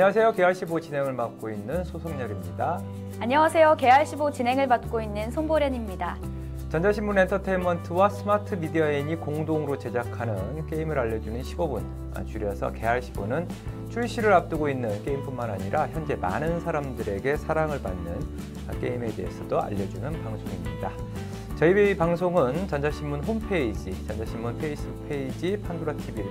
안녕하세요. 개알15 진행을 맡고 있는 소송열입니다. 안녕하세요. 개알15 진행을 맡고 있는 손보련입니다. 전자신문 엔터테인먼트와 스마트 미디어인이 공동으로 제작하는 게임을 알려주는 15분, 아, 줄여서 개알15는 출시를 앞두고 있는 게임뿐만 아니라 현재 많은 사람들에게 사랑을 받는 게임에 대해서도 알려주는 방송입니다. 저희 방송은 전자신문 홈페이지, 전자신문 페이스북 페이지, 판도라 TV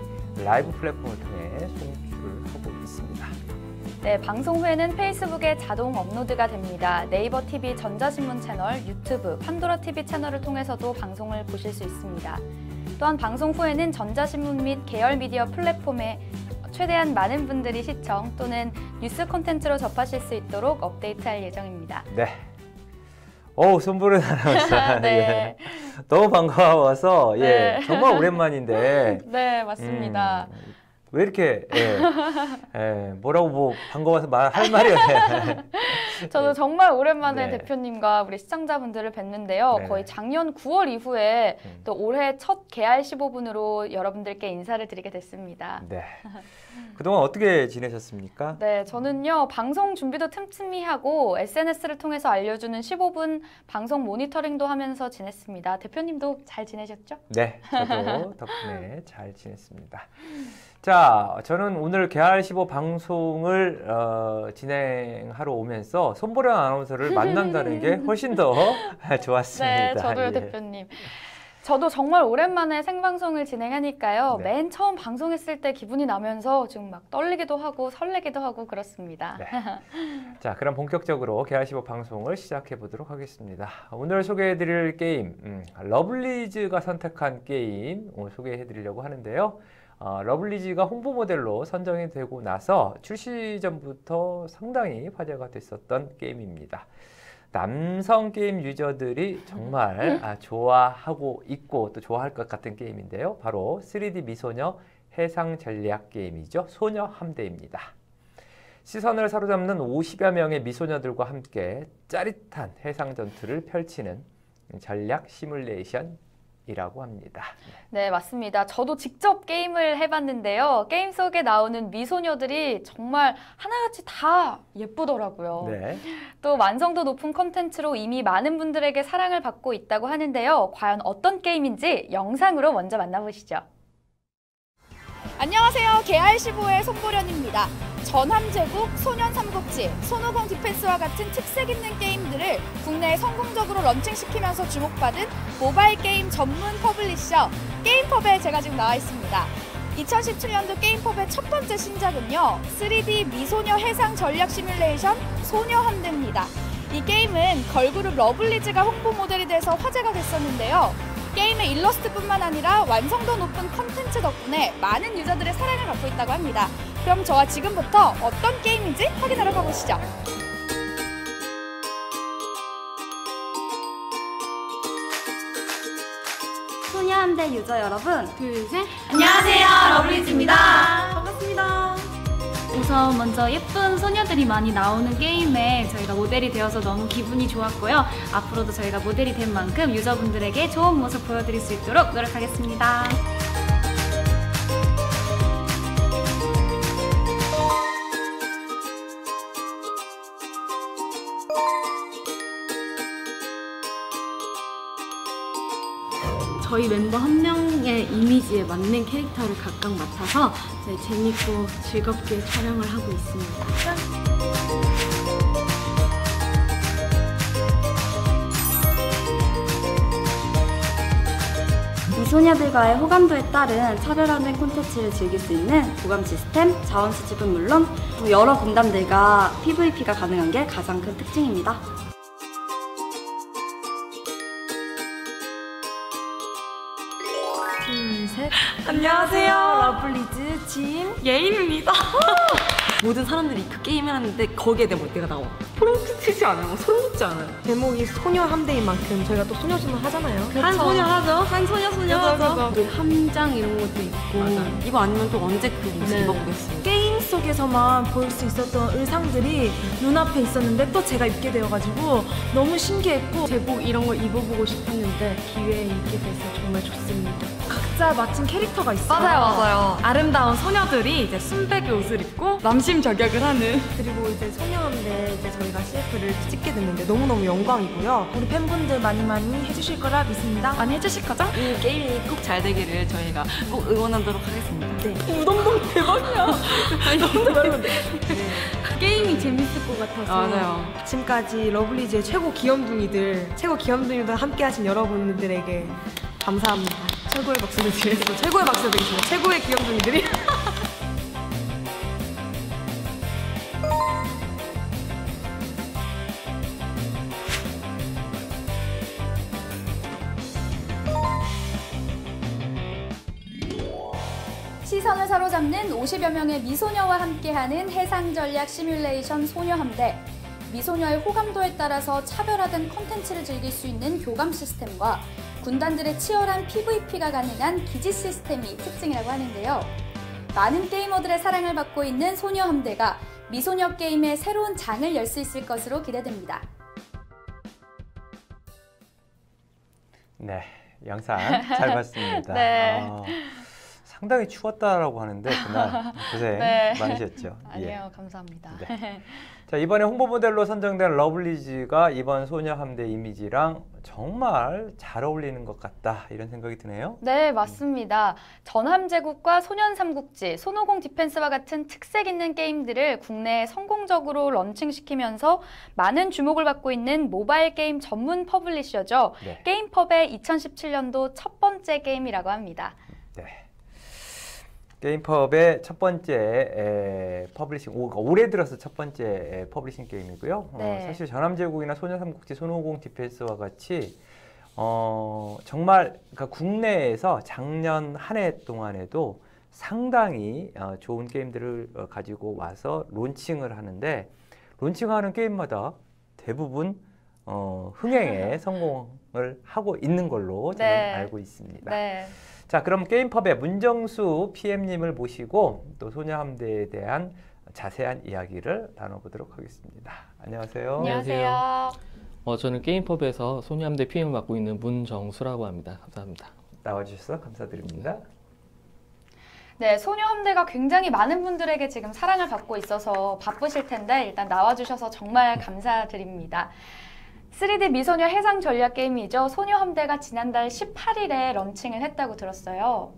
라이브 플랫폼을 통해 송출을 하고 있습니다. 네, 방송 후에는 페이스북에 자동 업로드가 됩니다. 네이버 TV 전자신문 채널, 유튜브, 판도라 TV 채널을 통해서도 방송을 보실 수 있습니다. 또한 방송 후에는 전자신문 및 계열 미디어 플랫폼에 최대한 많은 분들이 시청 또는 뉴스 콘텐츠로 접하실 수 있도록 업데이트할 예정입니다. 네. 오, 손부른 아나운서. 네. 예. 너무 반가워서, 예. 네. 정말 오랜만인데. 네, 맞습니다. 음, 왜 이렇게, 예. 예, 뭐라고 뭐, 반가워서 말할 말이 없네. 저도 정말 오랜만에 네. 대표님과 우리 시청자분들을 뵀는데요. 네. 거의 작년 9월 이후에 음. 또 올해 첫 개알 15분으로 여러분들께 인사를 드리게 됐습니다. 네. 그동안 어떻게 지내셨습니까? 네, 저는요, 방송 준비도 틈틈이 하고 SNS를 통해서 알려주는 15분 방송 모니터링도 하면서 지냈습니다. 대표님도 잘 지내셨죠? 네, 저도 덕분에 잘 지냈습니다. 자, 저는 오늘 개알 15 방송을 어, 진행하러 오면서 손보라 아나운서를 만난다는 게 훨씬 더 좋았습니다. 네, 저도요, 예. 대표님. 저도 정말 오랜만에 생방송을 진행하니까요. 네. 맨 처음 방송했을 때 기분이 나면서 지금 막 떨리기도 하고 설레기도 하고 그렇습니다. 네. 자, 그럼 본격적으로 개알15 방송을 시작해 보도록 하겠습니다. 오늘 소개해 드릴 게임, 음, 러블리즈가 선택한 게임 오늘 소개해 드리려고 하는데요. 어, 러블리즈가 홍보 모델로 선정이 되고 나서 출시 전부터 상당히 화제가 됐었던 게임입니다. 남성 게임 유저들이 정말 아, 좋아하고 있고 또 좋아할 것 같은 게임인데요. 바로 3D 미소녀 해상 전략 게임이죠. 소녀 함대입니다. 시선을 사로잡는 50여 명의 미소녀들과 함께 짜릿한 해상 전투를 펼치는 전략 시뮬레이션 이라고 합니다. 네, 맞습니다. 저도 직접 게임을 해봤는데요. 게임 속에 나오는 미소녀들이 정말 하나같이 다 예쁘더라고요. 네. 또 완성도 높은 컨텐츠로 이미 많은 분들에게 사랑을 받고 있다고 하는데요. 과연 어떤 게임인지 영상으로 먼저 만나보시죠. 안녕하세요. 개알15의 손보련입니다. 전함제국, 소년 삼국지, 손오공 디펜스와 같은 특색 있는 게임들을 국내에 성공적으로 런칭시키면서 주목받은 모바일 게임 전문 퍼블리셔 게임펍에 제가 지금 나와 있습니다. 2017년도 게임펍의 첫 번째 신작은요. 3D 미소녀 해상 전략 시뮬레이션 소녀 함대입니다. 이 게임은 걸그룹 러블리즈가 홍보 모델이 돼서 화제가 됐었는데요. 게임의 일러스트뿐만 아니라 완성도 높은 컨텐츠 덕분에 많은 유저들의 사랑을 받고 있다고 합니다. 그럼 저와 지금부터 어떤 게임인지 확인하러 가보시죠. 소녀함대 유저 여러분 둘, 셋. 안녕하세요 러블리즈입니다 반갑습니다. 우선 먼저 예쁜 소녀들이 많이 나오는 게임에 저희가 모델이 되어서 너무 기분이 좋았고요. 앞으로도 저희가 모델이 된 만큼 유저분들에게 좋은 모습 보여드릴 수 있도록 노력하겠습니다. 맞는 캐릭터를 각각 맡아서 재밌고 즐겁게 촬영을 하고 있습니다. 미소녀들과의 호감도에 따른 차별화된 콘텐츠를 즐길 수 있는 보감 시스템, 자원 수집은 물론 여러 군단들과 PVP가 가능한 게 가장 큰 특징입니다. 예인입니다. 모든 사람들이 그 게임을 하는데 거기에 내 머리가 나와. 소름 끼치지 않아요? 소름 돋지 않아요? 제목이 소녀 함대인 만큼 저희가 또 소녀전을 하잖아요. 한 소녀 하죠. 한 소녀 소녀 하죠. 그 함장 이런 것도 있고 이거 아니면 또 언제 그 옷을 네. 입어보겠어요. 게임 속에서만 볼 수 있었던 의상들이 눈앞에 있었는데 또 제가 입게 되어가지고 너무 신기했고 제복 이런 걸 입어보고 싶었는데 기회에 입게 돼서 정말 좋습니다. 각자 맡은 캐릭터가 있어요. 맞아요, 맞아요. 아름다운 소녀들이 이제 순백의 옷을 입고 남심 저격을 하는 그리고 이제 소녀인데 이제 저희가 CF를 찍게 됐는데 너무너무 영광이고요. 우리 팬분들 많이 많이 해주실 거라 믿습니다. 많이 해주실 거죠? 이 게임이 꼭 잘 되기를 저희가 꼭 응원하도록 하겠습니다. 네. 게임이 재밌을 것 같아서 맞아요. 지금까지 러블리즈의 최고 귀염둥이들, 최고 귀염둥이들 함께하신 여러분들에게 감사합니다. 최고의 박수를 드리겠습니다. 최고의 박수를 드리겠습니다. 최고의 귀염둥이들이. 시선을 사로잡는 50여 명의 미소녀와 함께하는 해상 전략 시뮬레이션 소녀 함대. 미소녀의 호감도에 따라서 차별화된 컨텐츠를 즐길 수 있는 교감 시스템과 군단들의 치열한 PVP가 가능한 기지 시스템이 특징이라고 하는데요. 많은 게이머들의 사랑을 받고 있는 소녀 함대가 미소녀 게임의 새로운 장을 열 수 있을 것으로 기대됩니다. 네, 영상 잘 봤습니다. 네. 어, 상당히 추웠다라고 하는데 그날 고생 네. 많으셨죠. 예. 아니에요, 감사합니다. 네. 자 이번에 홍보 모델로 선정된 러블리즈가 이번 소녀 함대 이미지랑 정말 잘 어울리는 것 같다 이런 생각이 드네요. 네, 맞습니다. 전함제국과 소년삼국지, 손오공 디펜스와 같은 특색 있는 게임들을 국내에 성공적으로 런칭시키면서 많은 주목을 받고 있는 모바일 게임 전문 퍼블리셔죠. 네. 게임펍의 2017년도 첫 번째 게임이라고 합니다. 네. 게임펍의 첫 번째 에, 퍼블리싱 오, 올해 들어서 첫 번째 에, 퍼블리싱 게임이고요. 네. 어, 사실 전함제국이나 소녀삼국지, 손오공 디펜스와 같이 어, 정말 그러니까 국내에서 작년 한 해 동안에도 상당히 어, 좋은 게임들을 어, 가지고 와서 론칭을 하는데 론칭하는 게임마다 대부분 어, 흥행에 성공을 하고 있는 걸로 저는 네. 알고 있습니다. 네. 자, 그럼 게임펍의 문정수 PM님을 모시고 또 소녀함대에 대한 자세한 이야기를 나눠보도록 하겠습니다. 안녕하세요. 안녕하세요. 어, 저는 게임펍에서 소녀함대 PM을 맡고 있는 문정수라고 합니다. 감사합니다. 나와주셔서 감사드립니다. 네, 소녀함대가 굉장히 많은 분들에게 지금 사랑을 받고 있어서 바쁘실 텐데 일단 나와주셔서 정말 감사드립니다. 3D 미소녀 해상 전략 게임이죠. 소녀함대가 지난달 18일에 런칭을 했다고 들었어요.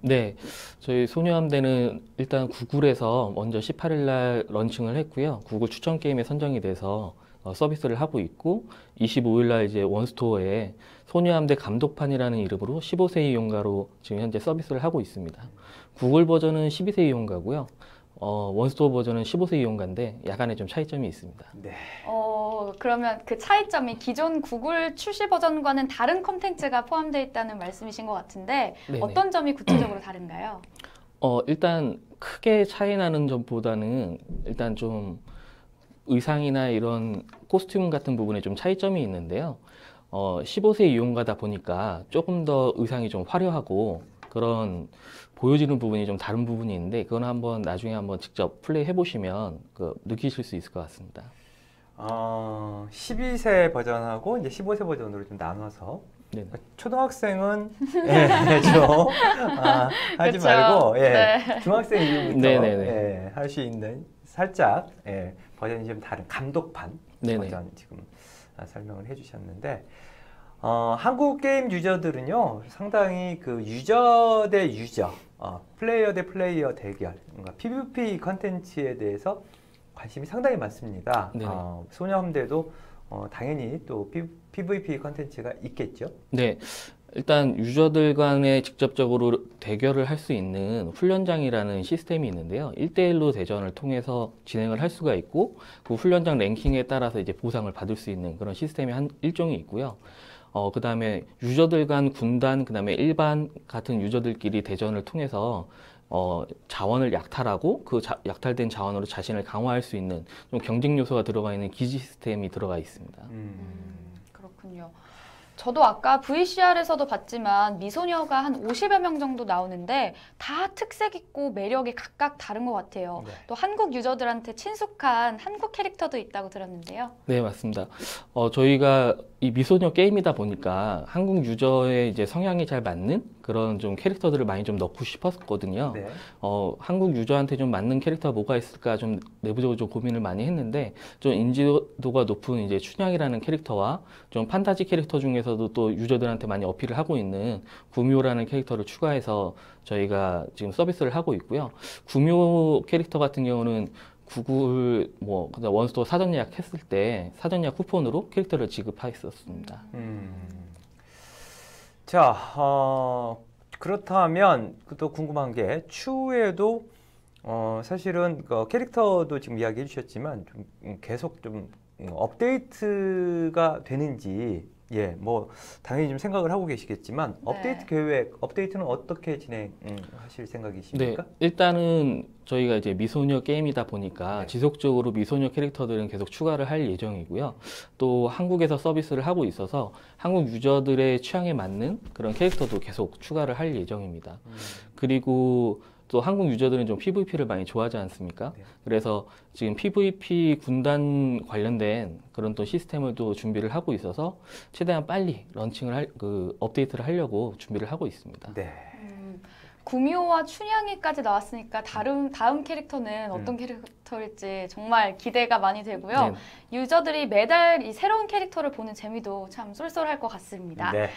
네, 저희 소녀함대는 일단 구글에서 먼저 18일 날 런칭을 했고요. 구글 추천 게임에 선정이 돼서 어, 서비스를 하고 있고 25일 날 이제 원스토어에 소녀함대 감독판이라는 이름으로 15세 이용가로 지금 현재 서비스를 하고 있습니다. 구글 버전은 12세 이용가고요. 어, 원스토어 버전은 15세 이용가인데 약간의 좀 차이점이 있습니다. 네. 어, 그러면 그 차이점이 기존 구글 출시 버전과는 다른 컨텐츠가 포함되어 있다는 말씀이신 것 같은데 네네. 어떤 점이 구체적으로 다른가요? 어, 일단 크게 차이 나는 점보다는 일단 좀 의상이나 이런 코스튬 같은 부분에 좀 차이점이 있는데요. 어, 15세 이용가다 보니까 조금 더 의상이 좀 화려하고 그런 보여지는 부분이 좀 다른 부분이 있는데 그건 한번 나중에 한번 직접 플레이 해 보시면 그 느끼실 수 있을 것 같습니다. 어, 12세 버전하고 이제 15세 버전으로 좀 나눠서 네네. 초등학생은 예, 좀 아, 하지 그쵸. 말고 예, 네. 중학생 이후부터 네네네. 예, 할수 있는 살짝 예, 버전이 좀 다른 감독판 네네. 버전 지금 아, 설명을 해주셨는데 어, 한국 게임 유저들은요 상당히 그 유저 대 유저, 어, 플레이어 대 플레이어 대결, 뭔가 PVP 컨텐츠에 대해서 관심이 상당히 많습니다. 어, 소녀함대도 어, 당연히 또 P, PVP 컨텐츠가 있겠죠. 네, 일단 유저들 간에 직접적으로 대결을 할 수 있는 훈련장이라는 시스템이 있는데요. 1대1로 대전을 통해서 진행을 할 수가 있고, 그 훈련장 랭킹에 따라서 이제 보상을 받을 수 있는 그런 시스템이 한 일종이 있고요. 어, 그 다음에 유저들 간 군단, 그 다음에 일반 같은 유저들끼리 대전을 통해서 어, 자원을 약탈하고 그 자- 약탈된 자원으로 자신을 강화할 수 있는 좀 경쟁 요소가 들어가 있는 기지 시스템이 들어가 있습니다. 음. 그렇군요. 저도 아까 VCR에서도 봤지만 미소녀가 한 50여 명 정도 나오는데 다 특색 있고 매력이 각각 다른 것 같아요. 네. 또 한국 유저들한테 친숙한 한국 캐릭터도 있다고 들었는데요. 네, 맞습니다. 어, 저희가 이 미소녀 게임이다 보니까 한국 유저의 이제 성향이 잘 맞는 그런 좀 캐릭터들을 많이 좀 넣고 싶었거든요. 네. 어, 한국 유저한테 좀 맞는 캐릭터가 뭐가 있을까 좀 내부적으로 좀 고민을 많이 했는데 좀 인지도가 높은 이제 춘향이라는 캐릭터와 좀 판타지 캐릭터 중에서도 또 유저들한테 많이 어필을 하고 있는 구묘라는 캐릭터를 추가해서 저희가 지금 서비스를 하고 있고요. 구묘 캐릭터 같은 경우는 구글 뭐 원스토어 사전 예약했을 때 사전 예약 쿠폰으로 캐릭터를 지급했었습니다. 음. 자, 어, 그렇다면 또 궁금한 게 추후에도 어, 사실은 그 캐릭터도 지금 이야기해 주셨지만 좀 음, 계속 좀 음, 업데이트가 되는지 예, 뭐 당연히 좀 생각을 하고 계시겠지만 업데이트 계획, 업데이트는 어떻게 진행하실 네, 생각이십니까? 일단은 저희가 이제 미소녀 게임이다 보니까 네. 지속적으로 미소녀 캐릭터들은 계속 추가를 할 예정이고요. 또 한국에서 서비스를 하고 있어서 한국 유저들의 취향에 맞는 그런 캐릭터도 계속 추가를 할 예정입니다. 음, 그리고 또 한국 유저들은 좀 PVP를 많이 좋아하지 않습니까? 네. 그래서 지금 PVP 군단 관련된 그런 또 시스템을 또 준비를 하고 있어서 최대한 빨리 런칭을 할, 그 업데이트를 하려고 준비를 하고 있습니다. 네. 음, 구미호와 춘향이까지 나왔으니까 다른 다음 캐릭터는 어떤 캐릭터일지 정말 기대가 많이 되고요. 네. 유저들이 매달 이 새로운 캐릭터를 보는 재미도 참 쏠쏠할 것 같습니다. 네.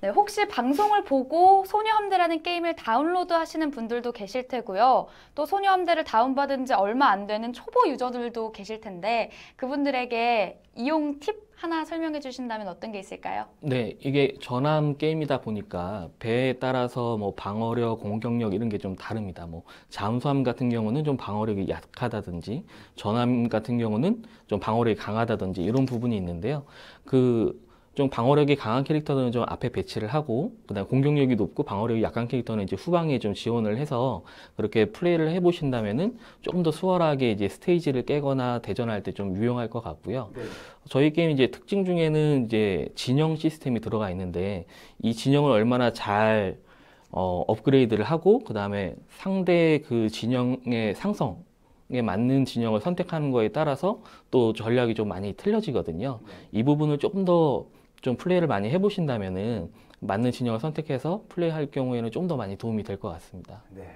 네, 혹시 방송을 보고 소녀함대라는 게임을 다운로드 하시는 분들도 계실 테고요. 또 소녀함대를 다운받은 지 얼마 안 되는 초보 유저들도 계실 텐데 그분들에게 이용 팁 하나 설명해 주신다면 어떤 게 있을까요? 네, 이게 전함 게임이다 보니까 배에 따라서 뭐 방어력, 공격력 이런 게 좀 다릅니다. 뭐 잠수함 같은 경우는 좀 방어력이 약하다든지 전함 같은 경우는 좀 방어력이 강하다든지 이런 부분이 있는데요. 그 좀 방어력이 강한 캐릭터는 좀 앞에 배치를 하고 그다음 공격력이 높고 방어력이 약한 캐릭터는 이제 후방에 좀 지원을 해서 그렇게 플레이를 해보신다면은 조금 더 수월하게 이제 스테이지를 깨거나 대전할 때 좀 유용할 것 같고요. 네. 저희 게임 이제 특징 중에는 이제 진영 시스템이 들어가 있는데 이 진영을 얼마나 잘 어, 업그레이드를 하고 그 다음에 상대 그 진영의 상성 에 맞는 진영을 선택하는 거에 따라서 또 전략이 좀 많이 틀려지거든요. 이 부분을 조금 더 좀 플레이를 많이 해보신다면은 맞는 진영을 선택해서 플레이할 경우에는 좀 더 많이 도움이 될 것 같습니다. 네.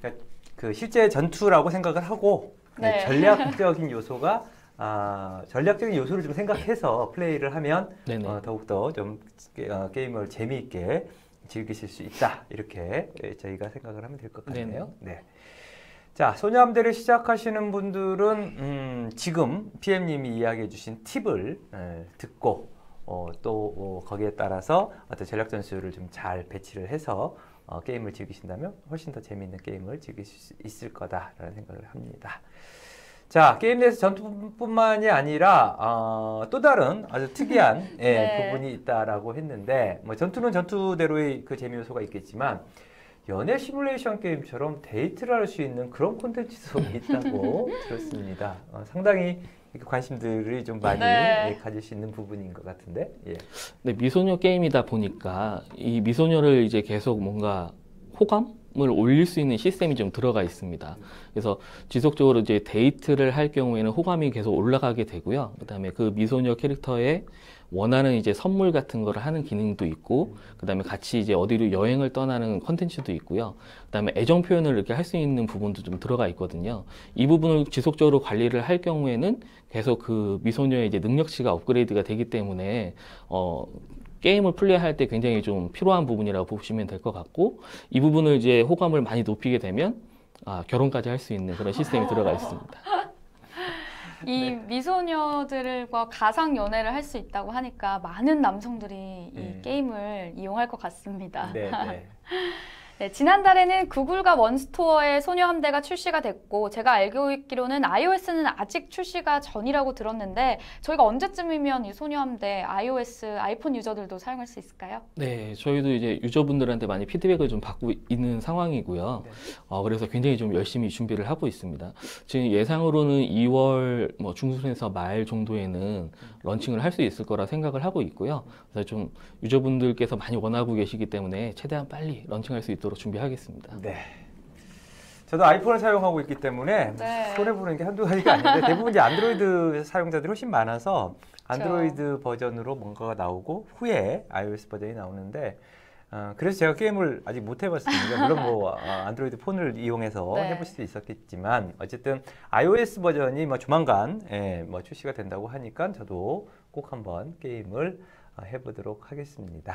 그러니까 그 실제 전투라고 생각을 하고 네. 네, 전략적인 요소가 아, 전략적인 요소를 좀 생각해서 플레이를 하면. 어, 더욱더 좀 게- 어, 게임을 재미있게 즐기실 수 있다 이렇게 예, 저희가 생각을 하면 될 것 같네요. 네. 자, 소녀함대를 시작하시는 분들은 음, 지금 PM님이 이야기해 주신 팁을 에, 듣고 어, 또 어, 거기에 따라서 어떤 전략 전술을 좀 잘 배치를 해서 어, 게임을 즐기신다면 훨씬 더 재미있는 게임을 즐기실 수 있을 거다라는 생각을 합니다. 자, 게임 내에서 전투뿐만이 아니라 어, 또 다른 아주 특이한 예, 네. 부분이 있다라고 했는데 뭐 전투는 전투대로의 그 재미 요소가 있겠지만 연애 시뮬레이션 게임처럼 데이트를 할 수 있는 그런 콘텐츠도 있다고 들었습니다. 어, 상당히 관심들이 좀 많이 네. 예, 가질 수 있는 부분인 것 같은데. 예. 네, 미소녀 게임이다 보니까 이 미소녀를 이제 계속 뭔가 호감 을 올릴 수 있는 시스템이 좀 들어가 있습니다. 그래서 지속적으로 이제 데이트를 할 경우에는 호감이 계속 올라가게 되고요. 그다음에 그 미소녀 캐릭터에 원하는 이제 선물 같은 거를 하는 기능도 있고, 그다음에 같이 이제 어디로 여행을 떠나는 컨텐츠도 있고요. 그다음에 애정 표현을 이렇게 할 수 있는 부분도 좀 들어가 있거든요. 이 부분을 지속적으로 관리를 할 경우에는 계속 그 미소녀의 이제 능력치가 업그레이드가 되기 때문에 어 게임을 플레이할 때 굉장히 좀 필요한 부분이라고 보시면 될 것 같고 이 부분을 이제 호감을 많이 높이게 되면 아, 결혼까지 할 수 있는 그런 시스템이 들어가 있습니다. 이 네. 미소녀들과 가상 연애를 할 수 있다고 하니까 많은 남성들이 이 음. 게임을 이용할 것 같습니다. 네, 네. 네, 지난달에는 구글과 원스토어의 소녀 함대가 출시가 됐고 제가 알고 있기로는 iOS는 아직 출시가 전이라고 들었는데 저희가 언제쯤이면 이 소녀 함대 iOS 아이폰 유저들도 사용할 수 있을까요? 네, 저희도 이제 유저분들한테 많이 피드백을 좀 받고 있는 상황이고요. 네. 어, 그래서 굉장히 좀 열심히 준비를 하고 있습니다. 지금 예상으로는 2월 뭐 중순에서 말 정도에는 런칭을 할 수 있을 거라 생각을 하고 있고요. 그래서 좀 유저분들께서 많이 원하고 계시기 때문에 최대한 빨리 런칭할 수 있도록 준비하겠습니다. 네. 저도 아이폰을 사용하고 있기 때문에 네. 손해 보는 게 한두 가지가 아닌데 대부분 이제 안드로이드 사용자들이 훨씬 많아서 안드로이드 버전으로 뭔가가 나오고 후에 iOS 버전이 나오는데 어, 그래서 제가 게임을 아직 못 해봤습니다. 물론 뭐 어, 안드로이드 폰을 이용해서 네. 해볼 수도 있었겠지만 어쨌든 iOS 버전이 뭐 조만간 예, 뭐 출시가 된다고 하니까 저도 꼭 한번 게임을 어, 해보도록 하겠습니다.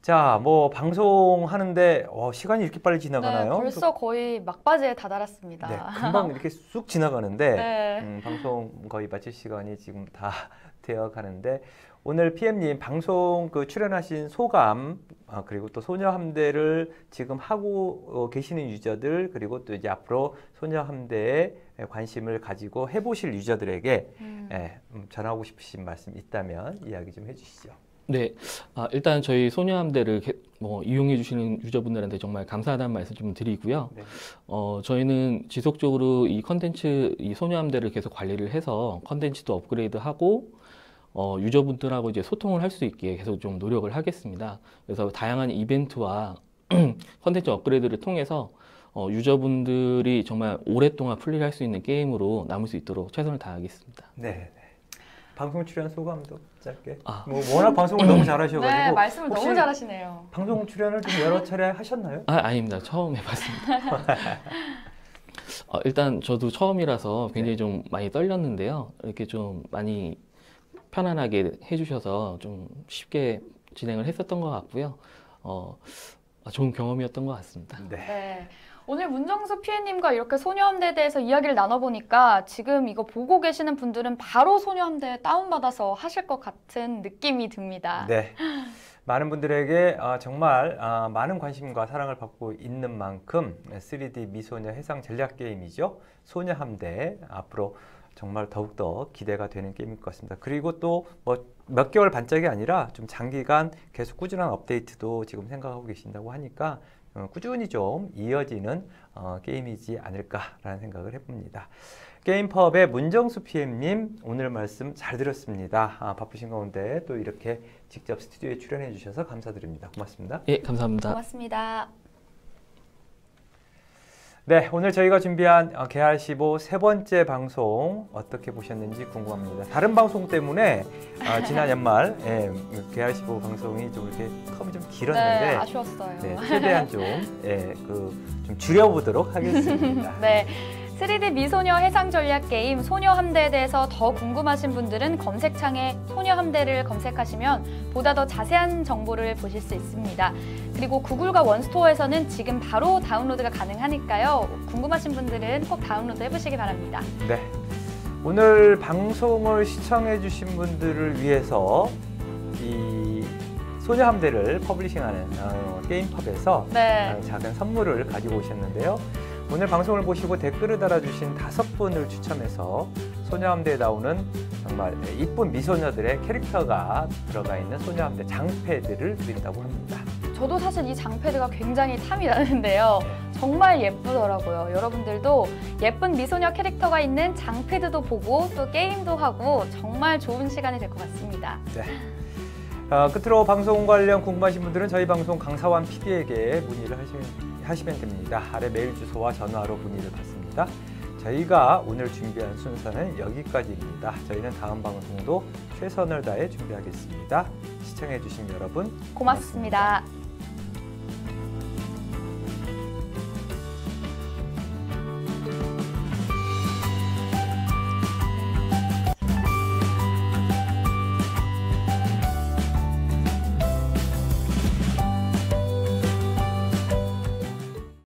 자, 뭐 방송하는데 어, 시간이 이렇게 빨리 지나가나요? 네, 벌써 거의 막바지에 다다랐습니다. 네, 금방 이렇게 쑥 지나가는데 네. 음, 방송 거의 마칠 시간이 지금 다 되어 가는데 오늘 PM님 방송 그 출연하신 소감 아, 그리고 또 소녀 함대를 지금 하고 어, 계시는 유저들 그리고 또 이제 앞으로 소녀 함대에 관심을 가지고 해보실 유저들에게 음. 예, 음, 전하고 싶으신 말씀 있다면 이야기 좀 해주시죠. 네, 아, 일단 저희 소녀함대를 게- 뭐 이용해 주시는 유저분들한테 정말 감사하다는 말씀 좀 드리고요. 네. 어, 저희는 지속적으로 이 컨텐츠, 이 소녀함대를 계속 관리를 해서 컨텐츠도 업그레이드하고 어, 유저분들하고 이제 소통을 할 수 있게 계속 좀 노력을 하겠습니다. 그래서 다양한 이벤트와 컨텐츠 업그레이드를 통해서 어, 유저분들이 정말 오랫동안 플레이할 수 있는 게임으로 남을 수 있도록 최선을 다하겠습니다. 네. 네. 방송 출연 소감도 짧게. 아. 뭐 워낙 방송을 너무 잘하셔가지고 네, 말씀을 너무 잘하시네요. 방송 출연을 좀 여러 차례 하셨나요? 아, 아닙니다. 처음 해봤습니다. 어, 일단 저도 처음이라서 굉장히 좀 많이 떨렸는데요. 이렇게 좀 많이 편안하게 해주셔서 좀 쉽게 진행을 했었던 것 같고요. 어, 아, 좋은 경험이었던 것 같습니다. 네. 네. 오늘 문정수 피해님과 이렇게 소녀함대에 대해서 이야기를 나눠보니까 지금 이거 보고 계시는 분들은 바로 소녀함대 다운받아서 하실 것 같은 느낌이 듭니다. 네. 많은 분들에게 아, 정말 아, 많은 관심과 사랑을 받고 있는 만큼 3D 미소녀 해상 전략 게임이죠. 소녀 함대 앞으로 정말 더욱더 기대가 되는 게임일 것 같습니다. 그리고 또 뭐 몇 개월 반짝이 아니라 좀 장기간 계속 꾸준한 업데이트도 지금 생각하고 계신다고 하니까 어, 꾸준히 좀 이어지는 어, 게임이지 않을까라는 생각을 해봅니다. 게임펍의 문정수 PM님 오늘 말씀 잘 들었습니다. 아, 바쁘신 가운데 또 이렇게 직접 스튜디오에 출연해 주셔서 감사드립니다. 고맙습니다. 예, 감사합니다. 고맙습니다. 네, 오늘 저희가 준비한 어, 개할15 세 번째 방송 어떻게 보셨는지 궁금합니다. 다른 방송 때문에 어, 지난 연말 예, 개할15 방송이 좀 이렇게 텀이 좀 네, 길었는데 아쉬웠어요. 네, 최대한 좀, 예, 그, 좀 줄여보도록 하겠습니다. 네. 3D 미소녀 해상 전략 게임 소녀 함대에 대해서 더 궁금하신 분들은 검색창에 소녀 함대를 검색하시면 보다 더 자세한 정보를 보실 수 있습니다. 그리고 구글과 원스토어에서는 지금 바로 다운로드가 가능하니까요. 궁금하신 분들은 꼭 다운로드 해보시기 바랍니다. 네. 오늘 방송을 시청해 주신 분들을 위해서 이 소녀 함대를 퍼블리싱하는 어, 게임펍에서 네. 어, 작은 선물을 가지고 오셨는데요. 오늘 방송을 보시고 댓글을 달아주신 다섯 분을 추첨해서 소녀함대에 나오는 정말 이쁜 미소녀들의 캐릭터가 들어가 있는 소녀함대 장패들을 드린다고 합니다. 저도 사실 이 장패드가 굉장히 탐이 나는데요. 정말 예쁘더라고요. 여러분들도 예쁜 미소녀 캐릭터가 있는 장패드도 보고 또 게임도 하고 정말 좋은 시간이 될 것 같습니다. 네. 어, 끝으로 방송 관련 궁금하신 분들은 저희 방송 강사완 PD에게 문의를 하시, 하시면 됩니다. 아래 메일 주소와 전화로 문의를 받습니다. 저희가 오늘 준비한 순서는 여기까지입니다. 저희는 다음 방송도 최선을 다해 준비하겠습니다. 시청해주신 여러분 고맙습니다.